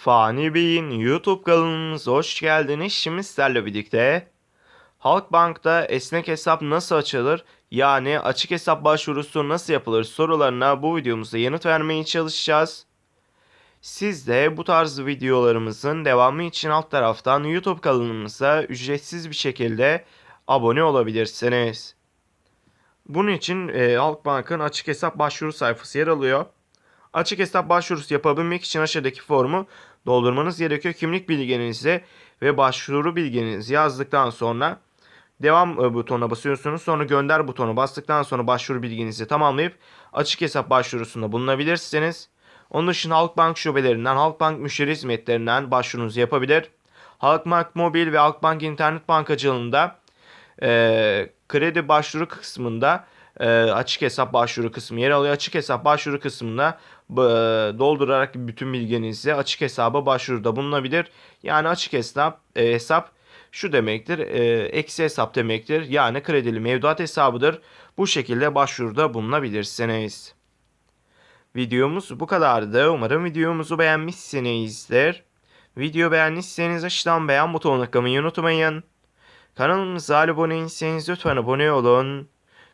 Fani Bey'in YouTube kanalımıza hoş geldiniz. Şimdi sizlerle birlikte Halkbank'ta esnek hesap nasıl açılır? Yani açık hesap başvurusu nasıl yapılır sorularına bu videomuzda yanıt vermeye çalışacağız. Siz de bu tarz videolarımızın devamı için alt taraftan YouTube kanalımıza ücretsiz bir şekilde abone olabilirsiniz. Bunun için e, Halkbank'ın açık hesap başvuru sayfası yer alıyor. Açık hesap başvurusu yapabilmek için aşağıdaki formu doldurmanız gerekiyor. Kimlik bilginizi ve başvuru bilginizi yazdıktan sonra devam e, butonuna basıyorsunuz. Sonra gönder butonu bastıktan sonra başvuru bilginizi tamamlayıp açık hesap başvurusunda bulunabilirsiniz. Onun dışında Halkbank şubelerinden, Halkbank müşteri hizmetlerinden başvurunuzu yapabilir. Halkbank mobil ve Halkbank internet bankacılığında e, kredi başvuru kısmında e, açık hesap başvuru kısmı yer alıyor. Açık hesap başvuru kısmında e, doldurarak bütün bilginizi açık hesaba başvuruda bulunabilir. Yani açık hesap e, hesap şu demektir. E, eksi hesap demektir. Yani kredili mevduat hesabıdır. Bu şekilde başvuruda bulunabilirsiniz. Videomuz bu kadardı. Umarım videomuzu beğenmişsinizdir. Video beğendiyseniz aşağıdan beğen butonuna tıklamayı unutmayın. Kanalımıza abone değilseniz lütfen abone olun.